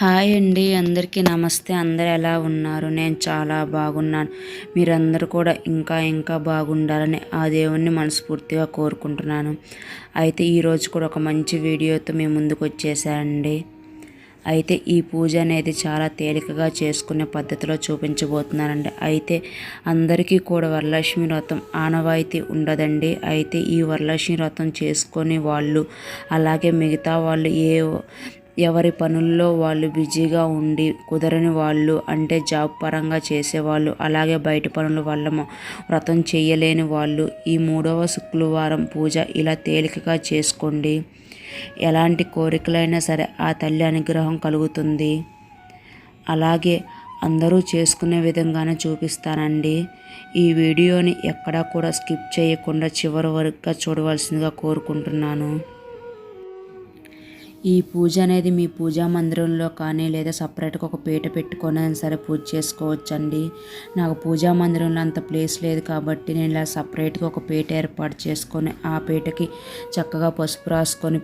Hi అండి అందరికీ నమస్తే. అందరు ఎలా ఉన్నారు? నేను చాలా బాగున్నాను. మీరందరూ కూడా ఇంకా ఇంకా బాగుండాలని ఆ దేవుణ్ణి మనస్ఫూర్తిగా కోరుకుంటున్నాను. అయితే ఈరోజు కూడా ఒక మంచి వీడియోతో మీ ముందుకు వచ్చేసానండి. అయితే ఈ పూజ అనేది చాలా తేలికగా చేసుకునే పద్ధతిలో చూపించబోతున్నానండి. అయితే అందరికీ కూడా వరలక్ష్మి వ్రతం ఆనవాయితీ ఉండదండి. అయితే ఈ వరలక్ష్మి వ్రతం చేసుకొని వాళ్ళు అలాగే మిగతా వాళ్ళు ఏ ఎవరి పనుల్లో వాళ్ళు బిజీగా ఉండి కుదరని వాళ్ళు అంటే జాబ్ పరంగా చేసేవాళ్ళు అలాగే బయట పనుల వల్ల వ్రతం చేయలేని వాళ్ళు ఈ మూడవ శుక్రవారం పూజ ఇలా తేలికగా చేసుకోండి. ఎలాంటి కోరికలైనా సరే ఆ తల్లి అనుగ్రహం కలుగుతుంది. అలాగే అందరూ చేసుకునే విధంగానే చూపిస్తానండి. ఈ వీడియోని ఎక్కడా కూడా స్కిప్ చేయకుండా చివరి వరకు చూడవలసిందిగా కోరుకుంటున్నాను. ఈ పూజ అనేది మీ పూజా మందిరంలో కానీ లేదా సపరేట్గా ఒక పీట పెట్టుకొని సరే పూజ చేసుకోవచ్చండి. నాకు పూజా మందిరంలో అంత ప్లేస్ లేదు కాబట్టి నేను ఇలా సపరేట్గా ఒక పీట ఏర్పాటు చేసుకొని ఆ పీటకి చక్కగా పసుపు రాసుకొని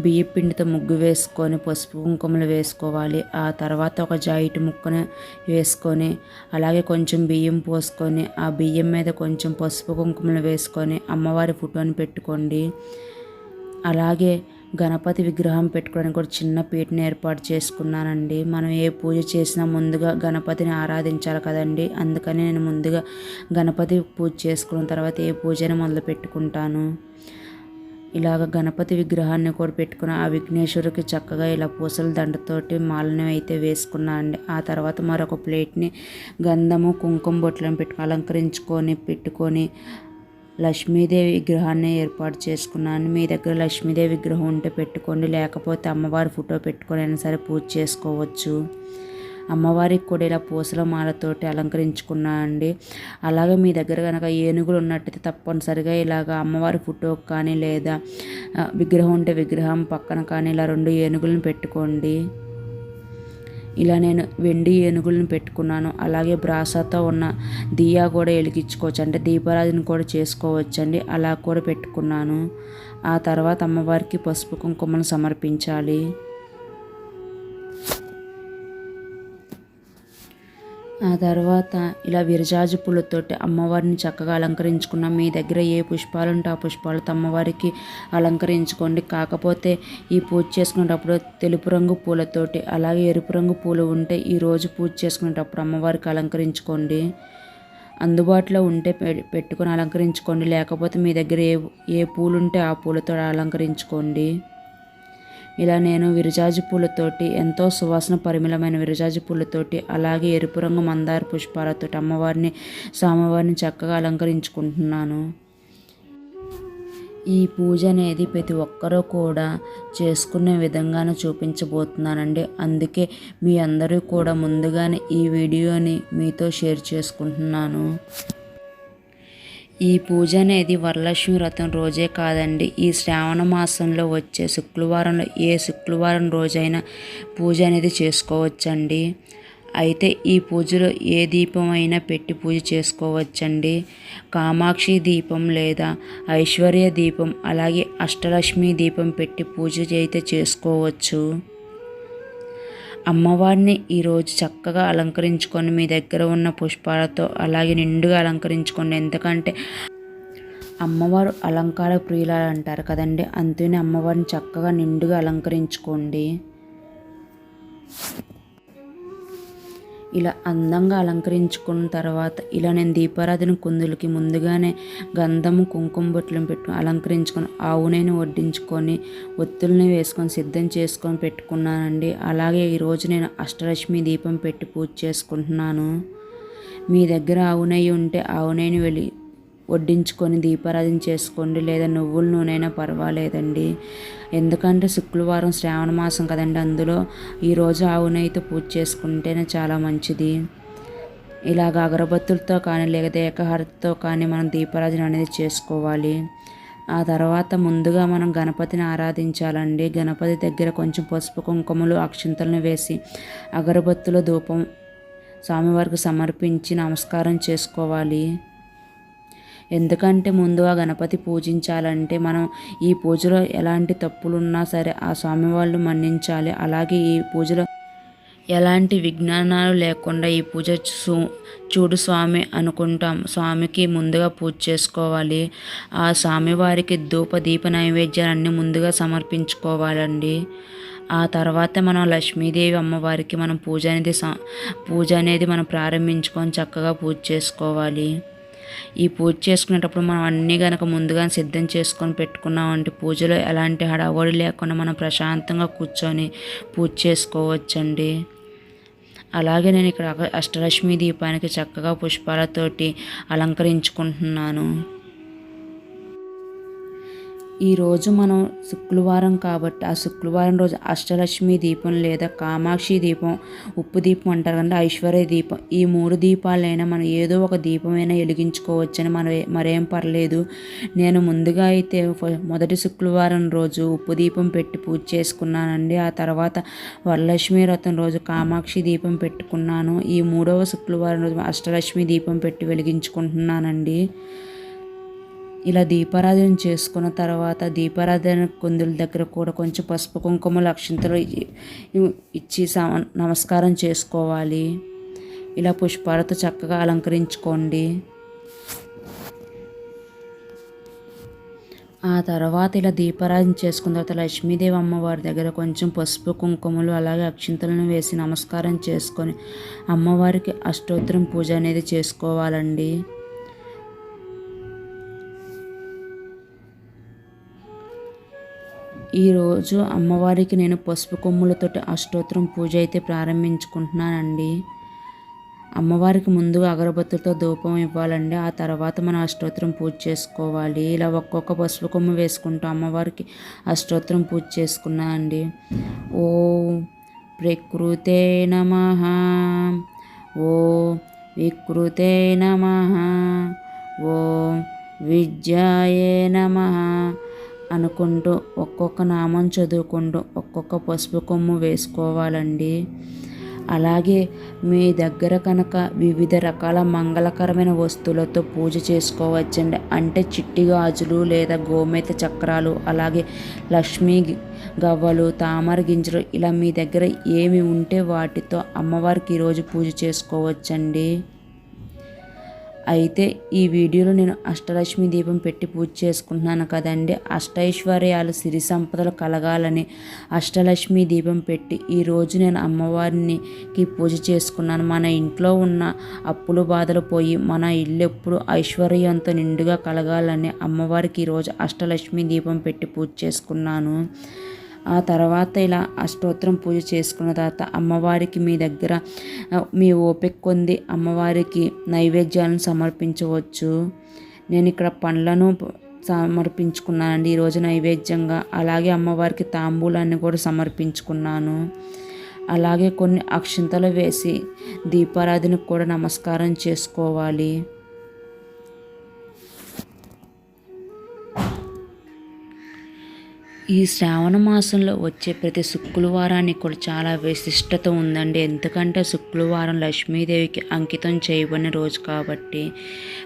బియ్య పిండితో ముగ్గు వేసుకొని పసుపు కుంకుమలు వేసుకోవాలి. ఆ తర్వాత ఒక జాయిట్ ముక్కను వేసుకొని అలాగే కొంచెం బియ్యం పోసుకొని ఆ బియ్యం మీద కొంచెం పసుపు కుంకుమలు వేసుకొని అమ్మవారి ఫోటోని పెట్టుకోండి. అలాగే గణపతి విగ్రహం పెట్టుకోవడానికి కూడా చిన్న పీటను ఏర్పాటు చేసుకున్నానండి. మనం ఏ పూజ చేసినా ముందుగా గణపతిని ఆరాధించాలి కదండి. అందుకని నేను ముందుగా గణపతి పూజ చేసుకున్న తర్వాత ఏ పూజను మొదలు పెట్టుకుంటాను? ఇలాగ గణపతి విగ్రహాన్ని కూడా పెట్టుకుని ఆ విఘ్నేశ్వరికి చక్కగా ఇలా పూసల దండతోటి మాలని అయితే వేసుకున్నా అండి. ఆ తర్వాత మరొక ప్లేట్ని గంధము కుంకుమ బొట్లను పెట్టుకుని అలంకరించుకొని పెట్టుకొని లక్ష్మీదేవి విగ్రహాన్ని ఏర్పాటు చేసుకున్నాను. మీ దగ్గర లక్ష్మీదేవి విగ్రహం ఉంటే పెట్టుకోండి. లేకపోతే అమ్మవారి ఫోటో పెట్టుకొని అయినా సరే పూజ చేసుకోవచ్చు. అమ్మవారికి కూడా ఇలా పూసల మాలతోటి అలంకరించుకున్నా అండి. అలాగే మీ దగ్గర కనుక ఏనుగులు ఉన్నట్టయితే తప్పనిసరిగా ఇలాగ అమ్మవారి ఫోటో కానీ లేదా విగ్రహం ఉంటే విగ్రహం పక్కన కానీ ఇలా రెండు ఏనుగులను పెట్టుకోండి. ఇలా నేను వెండి ఏనుగులను పెట్టుకున్నాను. అలాగే బ్రాసాతో ఉన్న దియా కూడా వెలిగించుకోవచ్చు అంటే దీపారాధన కూడా చేసుకోవచ్చండి. అలా కూడా పెట్టుకున్నాను. ఆ తర్వాత అమ్మవారికి పసుపు కుంకుమను సమర్పించాలి. ఆ తర్వాత ఇలా విరజాజు పూలతోటి అమ్మవారిని చక్కగా అలంకరించుకున్న. మీ దగ్గర ఏ పుష్పాలు ఉంటే ఆ పుష్పాలతో అమ్మవారికి అలంకరించుకోండి. కాకపోతే ఈ పూజ చేసుకునేటప్పుడు తెలుపు రంగు పూలతోటి అలాగే ఎరుపు రంగు పూలు ఉంటే ఈరోజు పూజ చేసుకునేటప్పుడు అమ్మవారికి అలంకరించుకోండి. అందుబాటులో ఉంటే పెట్టుకొని అలంకరించుకోండి. లేకపోతే మీ దగ్గర ఏ ఏ పూలు ఉంటే ఆ పూలతో అలంకరించుకోండి. ఇలా నేను విరజాజి పూలతోటి ఎంతో సువాసన పరిమళమైన విరజాజి పూలతోటి అలాగే ఎరుపు రంగు మందార పుష్పాలతో అమ్మవారిని స్వామివారిని చక్కగా అలంకరించుకుంటున్నాను. ఈ పూజ అనేది ప్రతి ఒక్కరూ కూడా చేసుకునే విధంగానే చూపించబోతున్నానండి. అందుకే మీ అందరూ కూడా ముందుగానే ఈ వీడియోని మీతో షేర్ చేసుకుంటున్నాను. ఈ పూజ అనేది వరలక్ష్మి వ్రతం రోజే కాదండి. ఈ శ్రావణ మాసంలో వచ్చే శుక్రవారంలో ఏ శుక్రవారం రోజైనా పూజ అనేది చేసుకోవచ్చండి. అయితే ఈ పూజలో ఏ దీపం అయినా పెట్టి పూజ చేసుకోవచ్చండి. కామాక్షి దీపం లేదా ఐశ్వర్య దీపం అలాగే అష్టలక్ష్మి దీపం పెట్టి పూజ అయితే చేసుకోవచ్చు. అమ్మవారిని ఈరోజు చక్కగా అలంకరించుకొని మీ దగ్గర ఉన్న పుష్పాలతో అలాగే నిండుగా అలంకరించుకోండి. ఎందుకంటే అమ్మవారు అలంకార ప్రియులాలు అంటారు కదండి. అందుకని అమ్మవారిని చక్కగా నిండుగా అలంకరించుకోండి. ఇలా అందంగా అలంకరించుకున్న తర్వాత ఇలా నేను దీపారాధన కుందులకి ముందుగానే గంధము కుంకుమ బొట్లను పెట్టుకుని అలంకరించుకొని ఆవునైనా వడ్డించుకొని ఒత్తుల్ని వేసుకొని సిద్ధం చేసుకొని పెట్టుకున్నానండి. అలాగే ఈరోజు నేను అష్టలక్ష్మి దీపం పెట్టి పూజ చేసుకుంటున్నాను. మీ దగ్గర ఆవునయ్యి ఉంటే ఆవునైని వెళ్ళి వడ్డించుకొని దీపారాధన చేసుకోండి. లేదా నువ్వుల నూనె పర్వాలేదండి. ఎందుకంటే శుక్రవారం శ్రావణ మాసం కదండి అందులో ఈరోజు ఆవునైతే పూజ చేసుకుంటేనే చాలా మంచిది. ఇలాగ అగరబత్తులతో కానీ లేదా ఏకహారతితో కానీ మనం దీపారాధన అనేది చేసుకోవాలి. ఆ తర్వాత ముందుగా మనం గణపతిని ఆరాధించాలండి. గణపతి దగ్గర కొంచెం పసుపు కుంకుమలు అక్షింతలను వేసి అగరబత్తుల ధూపం స్వామివారికి సమర్పించి నమస్కారం చేసుకోవాలి. ఎందుకంటే ముందు ఆ గణపతి పూజించాలంటే మనం ఈ పూజలో ఎలాంటి తప్పులున్నా సరే ఆ స్వామి వాళ్ళు మన్నించాలి. అలాగే ఈ పూజలో ఎలాంటి విజ్ఞానాలు లేకుండా ఈ పూజ చూ చూడు స్వామి అనుకుంటాం. స్వామికి ముందుగా పూజ చేసుకోవాలి. ఆ స్వామివారికి ధూప దీప నైవేద్యాలన్నీ ముందుగా సమర్పించుకోవాలండి. ఆ తర్వాత మనం లక్ష్మీదేవి అమ్మవారికి మనం పూజ అనేది పూజ అనేది మనం ప్రారంభించుకొని చక్కగా పూజ చేసుకోవాలి. ఈ పూజ చేసుకునేటప్పుడు మనం అన్నీ కనుక ముందుగా సిద్ధం చేసుకొని పెట్టుకున్నామంటే పూజలో ఎలాంటి హడావడి లేకుండా మనం ప్రశాంతంగా కూర్చొని పూజ చేసుకోవచ్చండి. అలాగే నేను ఇక్కడ అష్టలక్ష్మి దీపానికి చక్కగా పుష్పాలతోటి అలంకరించుకుంటున్నాను. ఈరోజు మనం శుక్రవారం కాబట్టి ఆ శుక్రవారం రోజు అష్టలక్ష్మి దీపం లేదా కామాక్షి దీపం ఉప్పు దీపం అంటారు కంటే ఐశ్వర్య దీపం. ఈ మూడు దీపాలైనా మనం ఏదో ఒక దీపమైనా వెలిగించుకోవచ్చని మన మరేం పర్లేదు. నేను ముందుగా అయితే మొదటి శుక్రవారం రోజు ఉప్పు దీపం పెట్టి పూజ చేసుకున్నానండి. ఆ తర్వాత వరలక్ష్మి వ్రతం రోజు కామాక్షి దీపం పెట్టుకున్నాను. ఈ మూడవ శుక్రవారం రోజు అష్టలక్ష్మి దీపం పెట్టి వెలిగించుకుంటున్నానండి. ఇలా దీపారాధన చేసుకున్న తర్వాత దీపారాధన కుందుల దగ్గర కూడా కొంచెం పసుపు కుంకుమ అక్షింతలు ఇచ్చి నమస్కారం చేసుకోవాలి. ఇలా పుష్పాలతో చక్కగా అలంకరించుకోండి. ఆ తర్వాత ఇలా దీపారాధన చేసుకున్న తర్వాత లక్ష్మీదేవి అమ్మవారి దగ్గర కొంచెం పసుపు కుంకుమలు అలాగే అక్షింతలను వేసి నమస్కారం చేసుకొని అమ్మవారికి అష్టోత్తరం పూజ అనేది చేసుకోవాలండి. ఈరోజు అమ్మవారికి నేను పసుపు కొమ్ములతోటి అష్టోత్తరం పూజ అయితే ప్రారంభించుకుంటున్నానండి. అమ్మవారికి ముందుగా అగరబత్తులతో ధూపం ఇవ్వాలండి. ఆ తర్వాత మనం అష్టోత్తరం పూజ చేసుకోవాలి. ఇలా ఒక్కొక్క పసుపు కొమ్ము వేసుకుంటూ అమ్మవారికి అష్టోత్తరం పూజ చేసుకున్నానండి. ఓ ప్రకృతే నమ. ఓ వికృతే నమ. ఓ విద్యాయే నమ. అనుకుంటూ ఒక్కొక్క నామం చదువుకుంటూ ఒక్కొక్క పసుపు కొమ్ము వేసుకోవాలండి. అలాగే మీ దగ్గర కనుక వివిధ రకాల మంగళకరమైన వస్తువులతో పూజ చేసుకోవచ్చండి. అంటే చిట్టి గాజులు లేదా గోమేత చక్రాలు అలాగే లక్ష్మీ గవ్వలు తామర గింజలు ఇలా మీ దగ్గర ఏమి ఉంటే వాటితో అమ్మవారికి ఈరోజు పూజ చేసుకోవచ్చండి. అయితే ఈ వీడియోలో నేను అష్టలక్ష్మి దీపం పెట్టి పూజ చేసుకుంటున్నాను కదండి. అష్టైశ్వర్యాలు సిరి సంపదలు కలగాలని అష్టలక్ష్మి దీపం పెట్టి ఈరోజు నేను అమ్మవారికి పూజ చేసుకున్నాను. మన ఇంట్లో ఉన్న అప్పులు బాధలు పోయి మన ఇల్లు ఎప్పుడు ఐశ్వర్యంతో నిండుగా కలగాలని అమ్మవారికి ఈరోజు అష్టలక్ష్మి దీపం పెట్టి పూజ చేసుకున్నాను. ఆ తర్వాత ఇలా అష్టోత్తరం పూజ చేసుకున్న తర్వాత అమ్మవారికి మీ దగ్గర మీ ఓపిక కొంది అమ్మవారికి నైవేద్యాలను సమర్పించవచ్చు. నేను ఇక్కడ పండ్లను సమర్పించుకున్నానండి. ఈరోజు నైవేద్యంగా అలాగే అమ్మవారికి తాంబూలాన్ని కూడా సమర్పించుకున్నాను. అలాగే కొన్ని అక్షింతలు వేసి దీపారాధనకు కూడా నమస్కారం చేసుకోవాలి. ఈ శ్రావణ మాసంలో వచ్చే ప్రతి శుక్రవారానికి కూడా చాలా విశిష్టత ఉందండి. ఎందుకంటే శుక్రవారం లక్ష్మీదేవికి అంకితం చేయబడిన రోజు కాబట్టి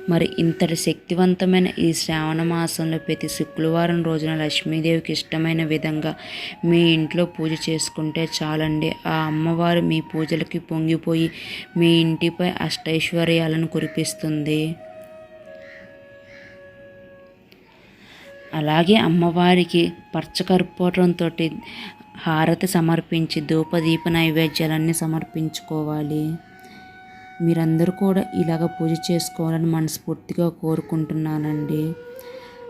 మరి ఇంతటి శక్తివంతమైన ఈ శ్రావణ మాసంలో ప్రతి శుక్రవారం రోజున లక్ష్మీదేవికి ఇష్టమైన విధంగా మీ ఇంట్లో పూజ చేసుకుంటే చాలండి. ఆ అమ్మవారు మీ పూజలకి పొంగిపోయి మీ ఇంటిపై అష్టైశ్వర్యాలను కురిపిస్తుంది. అలాగే అమ్మవారికి పచ్చకర్పూరంతో హారతి సమర్పించి ధూపదీప నైవేద్యాలన్నీ సమర్పించుకోవాలి. మీరందరూ కూడా ఇలాగ పూజ చేసుకోవాలని మనస్ఫూర్తిగా కోరుకుంటున్నానండి.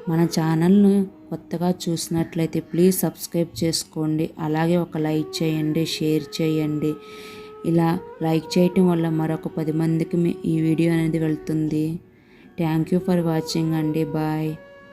మన ఛానల్ను కొత్తగా చూసినట్లయితే ప్లీజ్ సబ్స్క్రైబ్ చేసుకోండి. అలాగే ఒక లైక్ చేయండి షేర్ చేయండి. ఇలా లైక్ చేయటం వల్ల మరొక పది మందికి ఈ వీడియో అనేది వెళ్తుంది. థ్యాంక్ యూ ఫర్ వాచింగ్ అండి. బాయ్.